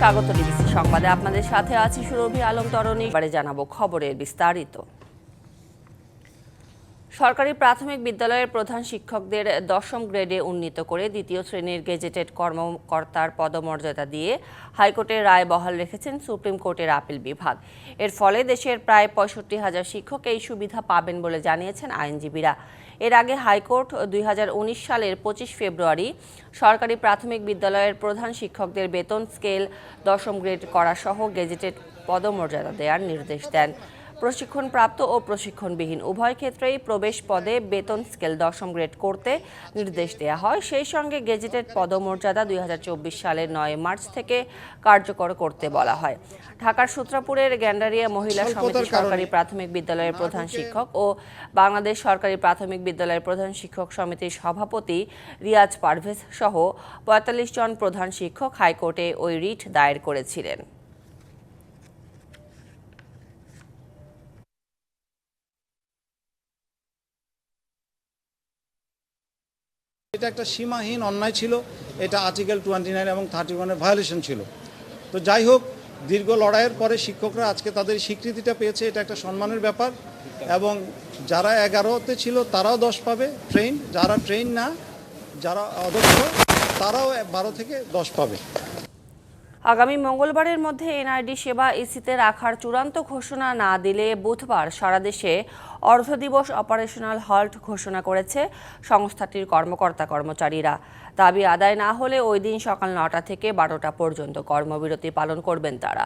স্বাগত ডিবিসি সংবাদে। আপনাদের সাথে আছি সুরভি আলম তরণী। এবারে জানাব খবরের বিস্তারিত। সরকারি প্রাথমিক বিদ্যালয়ের প্রধান শিক্ষকদের দশম গ্রেডে উন্নীত করে দ্বিতীয় শ্রেণির গেজেটেড কর্মকর্তার পদমর্যাদা দিয়ে হাইকোর্টের রায় বহাল রেখেছেন সুপ্রিম কোর্টের আপিল বিভাগ। এর ফলে দেশের প্রায় পঁয়ষট্টি হাজার শিক্ষক এই সুবিধা পাবেন বলে জানিয়েছেন আইনজীবীরা। এর আগে হাইকোর্ট দুই হাজার উনিশ সালের পঁচিশ ফেব্রুয়ারি সরকারি প্রাথমিক বিদ্যালয়ের প্রধান শিক্ষকদের বেতন স্কেল দশম গ্রেড করা সহ গেজেটেড পদমর্যাদা দেওয়ার নির্দেশ দেন। প্রশিক্ষণপ্রাপ্ত ও প্রশিক্ষণবিহীন উভয় ক্ষেত্রেই প্রবেশ পদে বেতন স্কেল দশম গ্রেড করতে নির্দেশ দেওয়া হয়। সেই সঙ্গে গেজেটেড পদমর্যাদা দুই হাজার চব্বিশ সালের নয় মার্চ থেকে কার্যকর করতে বলা হয়। ঢাকার সূত্রাপুরের গ্যান্ডারিয়া মহিলা সমিতি সরকারি প্রাথমিক বিদ্যালয়ের প্রধান শিক্ষক ও বাংলাদেশ সরকারি প্রাথমিক বিদ্যালয়ের প্রধান শিক্ষক সমিতির সভাপতি রিয়াজ পারভেজ সহ পঁয়তাল্লিশ জন প্রধান শিক্ষক হাইকোর্টে ওই রিট দায়ের করেছিলেন। এটা একটা সীমাহীন অন্যায় ছিল। এটা আর্টিকেল টোয়েন্টি নাইন এবং থার্টি ওয়ানের ভায়োলেশন ছিল। তো যাই হোক, দীর্ঘ লড়াইয়ের পরে শিক্ষকরা আজকে তাদের স্বীকৃতিটা পেয়েছে, এটা একটা সম্মানের ব্যাপার। এবং যারা এগারোতে ছিল, তারাও দশ পাবে ট্রেন যারা ট্রেন না, যারা অদক্ষ তারাও বারো থেকে দশ পাবে। আগামী মঙ্গলবারের মধ্যে এনআইডি সেবা ইসিতে রাখার চূড়ান্ত ঘোষণা না দিলে বুধবার সারা দেশে অর্ধ দিবস অপারেশনাল হল্ট ঘোষণা করেছে সংস্থাটির কর্মকর্তা কর্মচারীরা। দাবি আদায় না হলে ওই দিন সকাল নটা থেকে বারোটা পর্যন্ত কর্মবিরতি পালন করবেন তারা।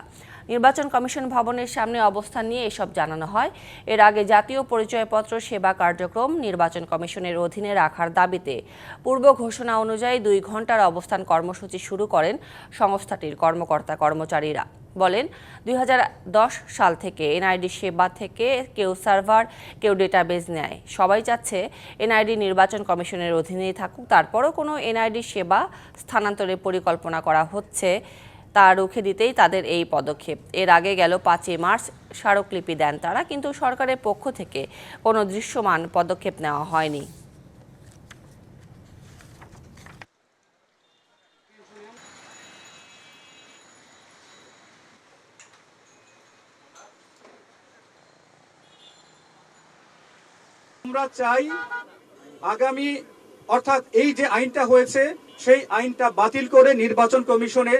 নির্বাচন কমিশন ভবনের সামনে অবস্থান নিয়ে এসব জানানো হয়। এর আগে জাতীয় পরিচয়পত্র সেবা কার্যক্রম নির্বাচন কমিশনের অধীনে রাখার দাবিতে পূর্ব ঘোষণা অনুযায়ী দুই ঘণ্টার অবস্থান কর্মসূচি শুরু করেন সংস্থাটির কর্মকর্তা কর্মচারীরা। বলেন, দুই হাজার দশ সাল থেকে এনআইডি সেবা থেকে কেউ সার্ভার, কেউ ডেটাবেজ নেয়। সবাই চাচ্ছে এনআইডি নির্বাচন কমিশনের অধীনেই থাকুক। তারপরও কোনো এনআইডি সেবা স্থানান্তরের পরিকল্পনা করা হচ্ছে তা রুখে দিতেই তাদের এই পদক্ষেপ। এর আগে গেল পাঁচই মার্চ, স্মারকলিপি দেন তারা, কিন্তু সরকারের পক্ষ থেকে কোনো দৃশ্যমান পদক্ষেপ নেওয়া হয়নি। আমরা চাই আগামী, অর্থাৎ এই যে আইনটা হয়েছে, সেই আইনটা বাতিল করে নির্বাচন কমিশনে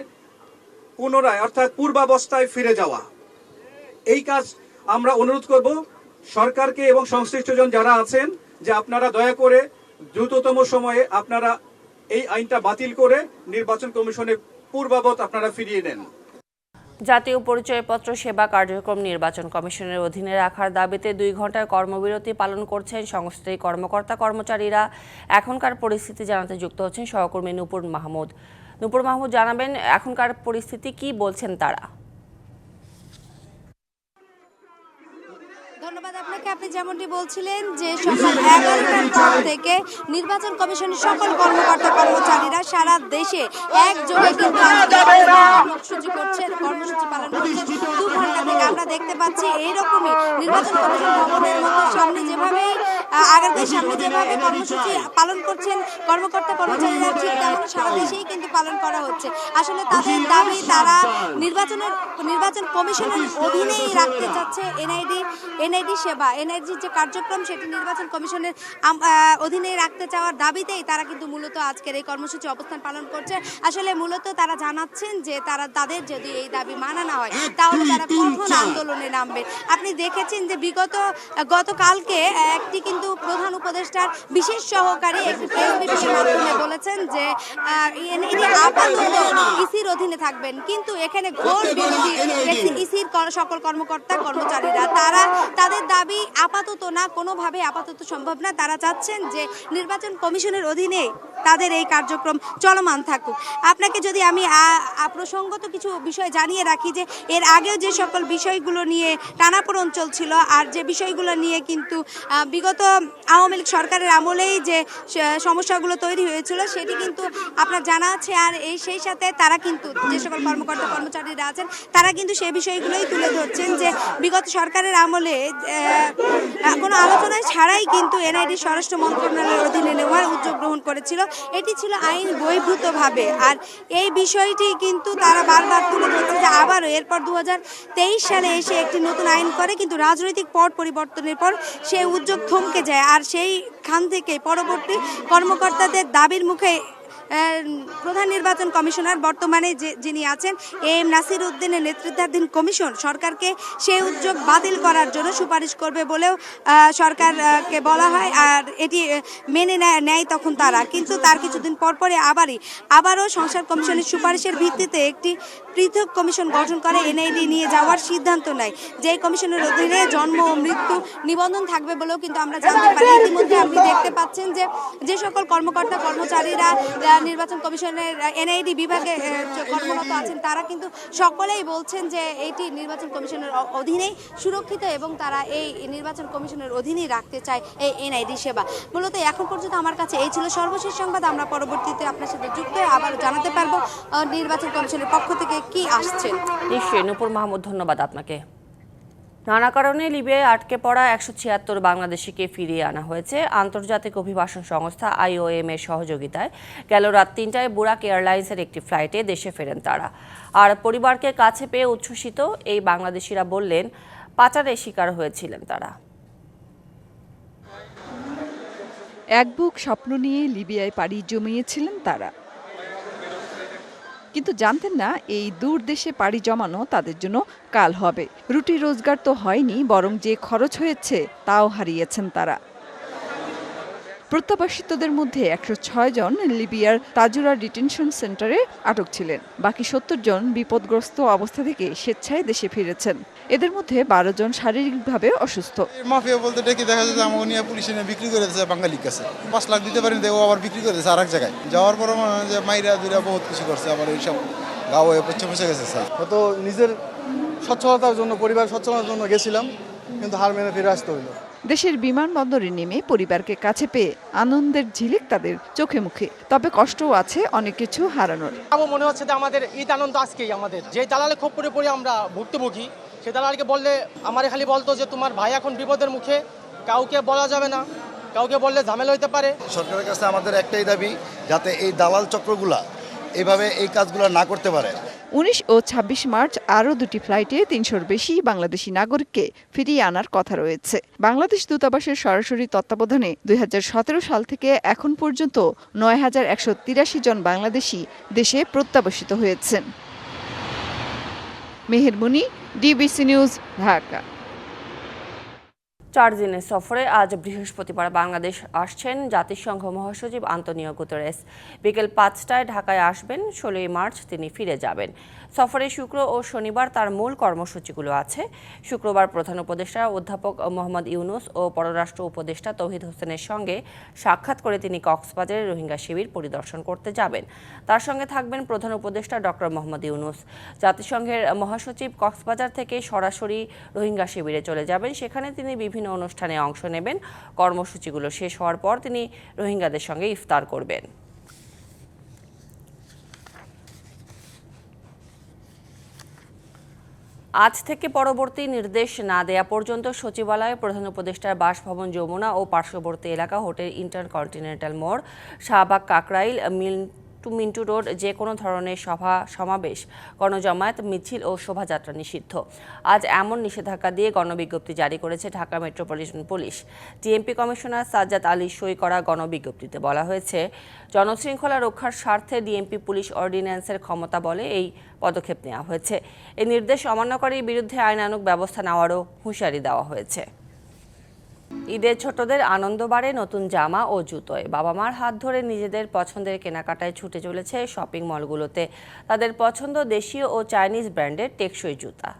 পুনরায়, অর্থাৎ পূর্বাবস্থায় ফিরে যাওয়া। এই কাজ আমরা অনুরোধ করব সরকারকে এবং সংশ্লিষ্টজন যারা আছেন যে আপনারা দয়া করে দ্রুততম সময়ে আপনারা এই আইনটা বাতিল করে নির্বাচন কমিশনে পূর্বাবত আপনারা ফিরিয়ে নেন। জাতীয় পরিচয়পত্র সেবা কার্যক্রম নির্বাচন কমিশনের অধীনে রাখার দাবিতে দুই ঘণ্টার কর্মবিরতি পালন করছেন সংস্থার কর্মকর্তা কর্মচারীরা। এখনকার পরিস্থিতি জানাতে যুক্ত হচ্ছেন সহকর্মী নূপুর মাহমুদ। নূপুর মাহমুদ জানাবেন এখনকার পরিস্থিতি, কি বলছেন তারা? ধন্যবাদ আপনাকে। আপনি যেমনটি বলছিলেন যে সকাল এগারোটার পর থেকে নির্বাচন কমিশনের সকল কর্মকর্তা কর্মচারীরা সারা দেশে একযোগে কিন্তু কর্মসূচি করছেন কর্মসূচি পালন করছেন দু ঘণ্টা থেকে আমরা দেখতে পাচ্ছি এইরকমই নির্বাচন কমিশন ভবনের মতো সামনে যেভাবে আগামীর সামনে যেভাবে কর্মসূচি পালন করছেন কর্মকর্তা কর্মচারীরা ঠিক তেমন সারা দেশেই কিন্তু পালন করা হচ্ছে। আসলে তাদের দাবি তারা নির্বাচনের নির্বাচন কমিশনের অধীনেই রাখতে চাচ্ছে এনআইডি এনআইডি সেবা। এনআইডির যে কার্যক্রম সেটি নির্বাচন কমিশনের অধীনে রাখতে চাওয়ার দাবিতেই তারা কিন্তু মূলত আজকের এই কর্মসূচি অবস্থান পালন করছে। আসলে মূলত তারা জানাচ্ছেন যে তারা তাদের যদি এই দাবি মানা না হয় তাহলে তারা কঠোর আন্দোলনে নামবে। আপনি দেখেছেন যে বিগত গতকালকে একটি কিন্তু প্রধান উপদেষ্টার বিশেষ সহকারী একটি প্রেস ব্রিফিংয়ের মাধ্যমে বলেছেন যে আপাতত ইসির অধীনে থাকবেন। কিন্তু এখানে ঘোর বিরোধী ইসির সকল কর্মকর্তা কর্মচারীরা তারা তাদের দাবি আপাতত না কোনোভাবে আপাতত সম্ভব না। তারা চাচ্ছেন যে নির্বাচন কমিশনের অধীনে তাদের এই কার্যক্রম চলমান থাকুক। আপনাকে যদি আমি আ- প্রসঙ্গত কিছু বিষয় জানিয়ে রাখি যে এর আগেও যে সকল বিষয়গুলো নিয়ে টানাপোড়ন চলছিল, আর যে বিষয়গুলো নিয়ে কিন্তু বিগত আওয়ামী লীগ সরকারের আমলেই যে সমস্যাগুলো তৈরি হয়েছিল সেটি কিন্তু আপনার জানা আছে। আর এই সেই সাথে তারা কিন্তু, যে সকল কর্মকর্তা কর্মচারীরা আছেন, তারা কিন্তু সেই বিষয়গুলোই তুলে ধরছেন যে, বিগত সরকারের আমলে কোনো আলোচনায় ছাড়াই কিন্তু এনআইডি স্বরাষ্ট্র মন্ত্রণালয়ের অধীনে নেওয়ার উদ্যোগ গ্রহণ করেছিল। এটি ছিল আইন বহির্ভূতভাবে। আর এই বিষয়টি কিন্তু তারা বারবার তুলে ধরছে যে আবারও এরপর দু হাজার তেইশ সালে এসে একটি নতুন আইন করে, কিন্তু রাজনৈতিক পট পরিবর্তনের পর সেই উদ্যোগ থমকে যায়। আর সেইখান থেকে পরবর্তী কর্মকর্তাদের দাবির মুখে প্রধান নির্বাচন কমিশনার বর্তমানে যে যিনি আছেন এ এম নাসির উদ্দিনের নেতৃত্বাধীন কমিশন সরকারকে সেই উদ্যোগ বাতিল করার জন্য সুপারিশ করবে বলেও সরকারকে বলা হয়, আর এটি মেনে নেয় তখন তারা। কিন্তু তার কিছুদিন পর পরে আবারই, আবারও সংসার কমিশনের সুপারিশের ভিত্তিতে একটি পৃথক কমিশন গঠন করে, এনআইডি নিয়ে যাওয়ার সিদ্ধান্ত নেয়। যেই কমিশনের অধীনে জন্ম ও মৃত্যু নিবন্ধন থাকবে বলেও কিন্তু আমরা জানতে পারি। ইতিমধ্যে আপনি দেখতে পাচ্ছেন যে যে সকল কর্মকর্তা, কর্মচারীরা নির্বাচন কমিশনের এনআইডি বিভাগে কর্মরত আছেন, তারা কিন্তু সকলেই বলছেন যে এটি নির্বাচন কমিশনের অধীনেই সুরক্ষিত এবং তারা এই নির্বাচন কমিশনের অধীনেই রাখতে চায় এই এনআইডি সেবা। মূলত এখন পর্যন্ত আমার কাছে এই ছিল সর্বশেষ সংবাদ। আমরা পরবর্তীতে আপনার সাথে যুক্ত আবার জানাতে পারব নির্বাচন কমিশনের পক্ষ থেকে কি আসছেন নিশ্চয়ই, নূপুর মাহমুদ, ধন্যবাদ আপনাকে। নানা কারণে লিবিয়ায় আটকে পড়া একশো ছিয়াত্তর বাংলাদেশিকে ফিরিয়ে আনা হয়েছে। আন্তর্জাতিক অভিবাসন সংস্থা আইওএম এর সহযোগিতায় গেল রাত তিনটায় বুরাক এয়ারলাইন্সের একটি ফ্লাইটে দেশে ফেরেন তারা। আর পরিবারকে কাছে পেয়ে উচ্ছ্বসিত এই বাংলাদেশিরা বললেন, পাচারের শিকার হয়েছিলেন তারা। এক বুক স্বপ্ন নিয়ে লিবিয়ায় পাড়ি জমিয়েছিলেন তারা। কিন্তু জানতেন না, এই দূর দেশে পাড়ি জমানো তাদের জন্য কাল হবে। রুটি রোজগার তো হয়নি, বরং যে খরচ হয়েছে, তাও হারিয়েছেন তারা। প্রত্যাবাসিতদের মধ্যে একশো ছয় জন লিবিয়ার তাজুরা ডিটেনশন সেন্টারে আটক ছিলেন। বাকি সত্তর জন বিপদগ্রস্ত অবস্থা থেকে স্বেচ্ছায় দেশে ফিরেছেন। এদের মধ্যে বারো জন শারীরিকভাবে অসুস্থ। মাফিয়া বলতে ডেকে দেখা যায় যে আমাকে নিয়ে পুলিশ এনে বিক্রি করে দিয়েছে বাঙালির কাছে। পাঁচ লাখ দিতে পারেন, দেখো আবার বিক্রি করে দিয়েছে আর এক জায়গায়। যাওয়ার পরে যে মাইরা দুইরা বহুত কিছু করছে, আবার এইসব গাও হয়ে পচ্ছে পচে গেছে স্যার। হয়তো নিজের সচ্ছলতার জন্য, পরিবার সচ্ছলতার জন্য গেছিলাম, কিন্তু হার মেনে ফিরে আসতে হইল। দেশের বিমানবন্দরে নেমে পরিবারকে কাছে পেয়ে আনন্দের ঝিলিক তাদের চোখে মুখে। তবে কষ্টও আছে অনেক কিছু হারানোর। আমার মনে হচ্ছে যে আমাদের ঈদ আনন্দ আজকেই আমাদের। যে দালালে খোপ পরে পড়ে আমরা ভুক্তভোগী সে দালালকে বললে আমার খালি বলতো যে তোমার ভাই এখন বিপদের মুখে কাউকে বলা যাবে না কাউকে বললে ঝামেলা হইতে পারে। সরকারের কাছে আমাদের একটাই দাবি যাতে এই দালাল চক্রগুলা এভাবে এই কাজগুলো না করতে পারে। উনিশ ও ২৬ মার্চ আরও দুটি ফ্লাইটে তিনশোর বেশি বাংলাদেশি নাগরিককে ফিরিয়ে আনার কথা রয়েছে। বাংলাদেশ দূতাবাসের সরাসরি তত্ত্বাবধানে দুই হাজার সতেরো সাল থেকে এখন পর্যন্ত নয় হাজার একশো তিরাশি জন বাংলাদেশি দেশে প্রত্যাবাসিত হয়েছেন। Mehermuni DBC news, Dhaka. চার দিনের সফরে আজ বৃহস্পতিবার বাংলাদেশ আসছেন জাতিসংঘ মহাসচিব আন্তনিও গুতেরেস। বিকেল পাঁচটায় ঢাকায় আসবেন, ষোলোই মার্চ তিনি ফিরে যাবেন। সফরে শুক্র ও শনিবার তার মূল কর্মসূচিগুলো আছে। শুক্রবার প্রধান উপদেষ্টা অধ্যাপক মোহাম্মদ ইউনুস ও পররাষ্ট্র উপদেষ্টা তৌহিদ হোসেনের সঙ্গে সাক্ষাৎ করে তিনি কক্সবাজারে রোহিঙ্গা শিবির পরিদর্শন করতে যাবেন। তার সঙ্গে থাকবেন প্রধান উপদেষ্টা ডক্টর মোহাম্মদ ইউনুস। জাতিসংঘের মহাসচিব কক্সবাজার থেকে সরাসরি রোহিঙ্গা শিবিরে চলে যাবেন। সেখানে তিনি বিভিন্ন অনুষ্ঠানে অংশ নেবেন। কর্মসূচিগুলো শেষ হওয়ার পর তিনি রোহিঙ্গাদের সঙ্গে ইফতার করবেন। আজ থেকে পরবর্তী নির্দেশ না দেয়া পর্যন্ত সচিবালয়ে প্রধান উপদেষ্টার বাসভবন যমুনা ও পার্শ্ববর্তী এলাকা হোটেল ইন্টারকন্টিনেন্টাল মোড়, শাহবাগ কাকরাইল, মিল টু মিন্টু রোড যে কোনো ধরনের সভা, সমাবেশ, গণজমায়েত, মিছিল ও শোভাযাত্রা নিষিদ্ধ। আজ এমন নিষেধাজ্ঞা দিয়ে গণবিজ্ঞপ্তি জারি করেছে Dhaka metropolitan police. DMP commissioner Sajjad Ali সই করা গণবিজ্ঞপ্তিতে বলা হয়েছে, জনশৃঙ্খলা রক্ষার স্বার্থে ডিএমপি পুলিশ অর্ডিন্যান্সের ক্ষমতা বলে এই পদক্ষেপ নেওয়া হয়েছে। এই নির্দেশ অমান্যকারীর বিরুদ্ধে আইনানুক ব্যবস্থা নেওয়ারও হুঁশিয়ারি দেওয়া হয়েছে। ঈদের ছোটদের আনন্দ বাড়ে নতুন জামা ও জুতোয়। বাবা মার হাত ধরে নিজেদের পছন্দের কেনাকাটায় ছুটে চলেছে শপিং মলগুলোতে। তাদের পছন্দ দেশীয় ও চাইনিজ ব্র্যান্ডের টেকসই জুতা।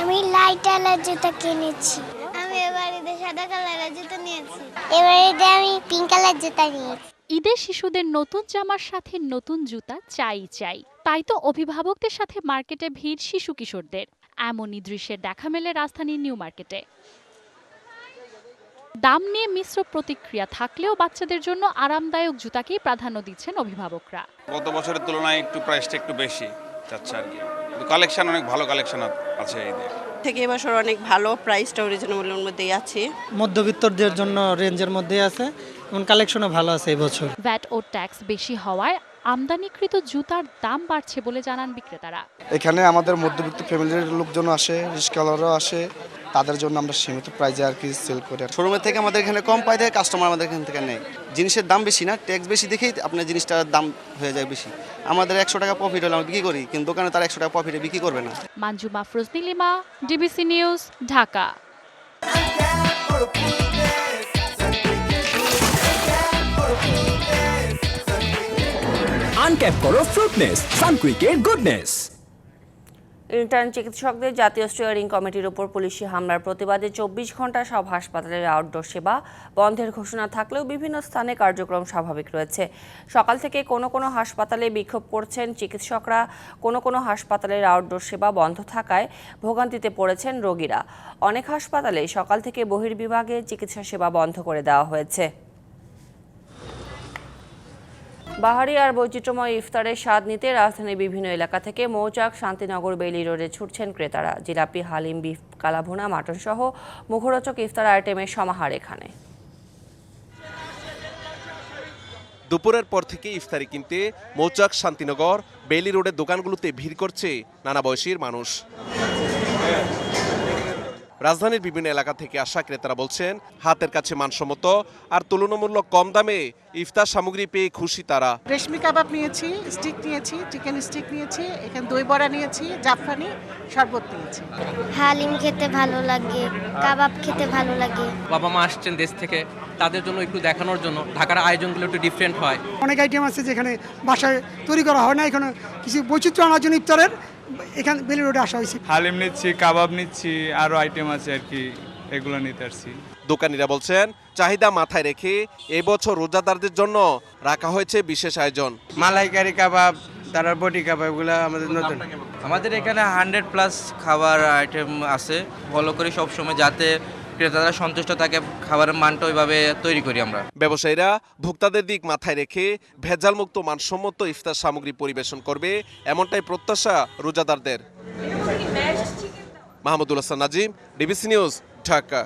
আমি লাইট কালার জুতা কিনেছি। আমি এবার ঈদে সাদা কালারের জুতো নিয়েছি। এবার ঈদে আমি পিঙ্ক কালার জুতা নিয়েছি। ঈদে শিশুদের নতুন জামার সাথে নতুন জুতা চাই চাই। তাই তো অভিভাবকদের সাথে মার্কেটে ভিড় শিশু কিশোরদের। এমনই দৃশ্যের দেখা মেলে রাজধানীর নিউ মার্কেটে। দাম নিয়ে মিশ্র প্রতিক্রিয়া থাকলেও বাচ্চাদের জন্য আরামদায়ক জুতাকেই প্রাধান্য দিচ্ছেন অভিভাবকরা। গত বছরের তুলনায় একটু প্রাইসটা একটু বেশি যাচ্ছে আর কি। কালেকশন অনেক ভালো কালেকশন আছে এই দিয়ে থেকে এবছর অনেক ভালো প্রাইসটাও রিজনেবলের মধ্যেই আছে। মধ্যবিত্তদের জন্য রেঞ্জের মধ্যে আছে এবং কালেকশনও ভালো আছে এবছর ভ্যাট ও ট্যাক্স বেশি হওয়ায় আমদানিকৃত জুতার দাম বাড়ছে বলে জানান বিক্রেতারা। এখানে আমাদের মধ্যবিত্ত ফ্যামিলির লোকজন আসে রিস্কালারও আসে তাদের জন্য আমরা সীমিত প্রাইজে আর কি সেল করি। শোরুমের থেকে আমাদের এখানে কম পাই দেয় কাস্টমার আমাদের এখান থেকে নেয়। জিনিসের দাম বেশি না ট্যাক্স বেশি দেখেই আপনার জিনিসটার দাম হয়ে যায় বেশি। আমাদের একশো টাকা প্রফিট হলে আমরা বিক্রি করি কিন্তু দোকানে তার একশো টাকা প্রফিটে বিক্রি করবে না। Manju Mafruz Nilima DBC news Dhaka. Uncap করো ফ্রুটনেস সানকুইকের গুডনেস ইন্টার্ন চিকিৎসকদের জাতীয় স্টিয়ারিং কমিটির উপর পুলিশি হামলার প্রতিবাদে চব্বিশ ঘণ্টা সব হাসপাতালের আউটডোর সেবা বন্ধের ঘোষণা থাকলেও বিভিন্ন স্থানে কার্যক্রম স্বাভাবিক রয়েছে। সকাল থেকে কোনো কোনো হাসপাতালে বিক্ষোভ করছেন চিকিৎসকরা। কোনো কোনো হাসপাতালের আউটডোর সেবা বন্ধ থাকায় ভোগান্তিতে পড়েছেন রোগীরা। অনেক হাসপাতালে সকাল থেকে বহির্বিভাগে চিকিৎসা সেবা বন্ধ করে দেওয়া হয়েছে। বাহারি আর বৈচিত্র্যময় ইফতারের স্বাদ নিতে রাজধানীর বিভিন্ন এলাকা থেকে মৌচাক, শান্তিনগর, বেইলি রোডে ছুটছেন ক্রেতারা। জিলাপি, হালিম, বিফ, কালাভুনা মাটন সহ মুখরোচক ইফতার আইটেমের সমাহার এখানে। দুপুরের পর থেকে ইফতারি কিনতে মৌচাক, শান্তিনগর, বেইলি রোডের দোকানগুলোতে ভিড় করছে নানা বয়সীর মানুষ। রাজধানীর বিভিন্ন এলাকা থেকে আসা ক্রেতারা বলছেন হাতের কাছে মানসম্মত আর তুলনামূলক কম দামে ইফতার সামগ্রী পেয়ে খুশি তারা। রেশমি কাবাব নিয়েছি স্টিক নিয়েছি চিকেন স্টিক নিয়েছি এখানে দই বড়া নিয়েছি জাফরানি শরবত নিয়েছি। হালিম খেতে ভালো লাগে কাবাব খেতে ভালো লাগে। বাবা মা আসছেন দেশ থেকে তাদের জন্য একটু দেখানোর জন্য। ঢাকার আয়োজনগুলো একটু ডিফারেন্ট হয়। অনেক আইটেম আছে যেখানে বাসায় তৈরি করা হয় না এখানে কিছু বৈচিত্র্য আনার জন্য ইফতারের এখানে বেলি রোডে আসা হয়েছে। হালিম নিচ্ছি কাবাব নিচ্ছি আরও আইটেম আছে আর কি এগুলো নিতে আসছি। দোকানিরা বলছেন চাহিদা মাথায় রেখে এবছর রোজাদারদের জন্য রাখা হয়েছে বিশেষ আয়োজন। মালাইকারি কাবাব তারা বটি কাবাব এগুলো আমাদের নতুন। আমাদের এখানে হান্ড্রেড প্লাস খাবার আইটেম আছে। ফলো করি সবসময় যাতে ক্রেতারা সন্তুষ্ট থাকে, খাবারের মানটা ওইভাবে তৈরি করি আমরা। ব্যবসায়ীরা ভোক্তাদের দিক মাথায় রেখে ভেজালমুক্ত মানসম্মত ইফতার সামগ্রী পরিবেশন করবে, এমনটাই প্রত্যাশা রোজাদারদের। Mahmudul Hasan Nazim, DBC news, Dhaka.